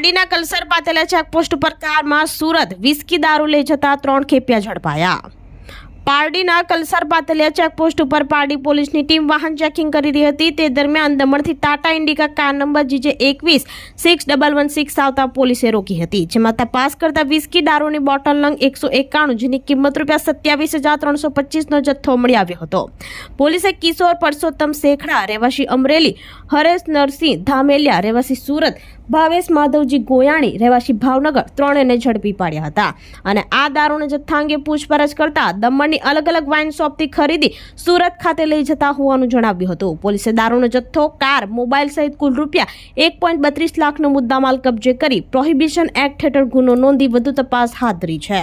પારડીના Kalsar પાતેલા checkpost પર કારમાં Surat whisky દારૂ લઈ જતા ત્રણ ખેપિયા ઝડપાયા. પારડીના કલસાર પાથલિયા ચેકપોસ્ટ ઉપર પારડી પોલીસની ટીમ વાહન ચેકિંગ કરી રહી હતી. તે દરમિયાન દમણથી Tata Indica car number GJ એકવીસ સિક્સ ડબલ વન સિક્સ આવતા પોલીસે રોકી હતી, જેમાં તપાસ કરતા વિસ્કી દારૂની બોટલ નંગ એકસો એકાણું, જેની કિંમત રૂપિયા સત્યાવીસ હજાર ત્રણસો પચીસનો જથ્થો મળી આવ્યો હતો. પોલીસે કિશોર પરસોત્તમ શેખડા રહેવાસી અમરેલી, હરેશ નરસિંહ ધામેલિયા, રહેવાસી સુરત, ભાવેશ માધવજી ગોયાણી, રહેવાસી ભાવનગર ત્રણેને ઝડપી પાડ્યા હતા. અને આ દારૂના જથ્થા અંગે પૂછપરછ કરતા દમણની અલગ અલગ વાઇન શોપથી ખરીદી સુરત ખાતે લઈ જતા હોવાનું જણાવ્યું હતું. પોલીસે દારૂનો જથ્થો, કાર મોબાઈલ સહિત કુલ રૂપિયા એક પોઈન્ટ બત્રીસ લાખનો મુદ્દામાલ કબજે કરી પ્રોહિબિશન એક્ટ હેઠળ ગુનો નોંધી વધુ તપાસ હાથ ધરી છે.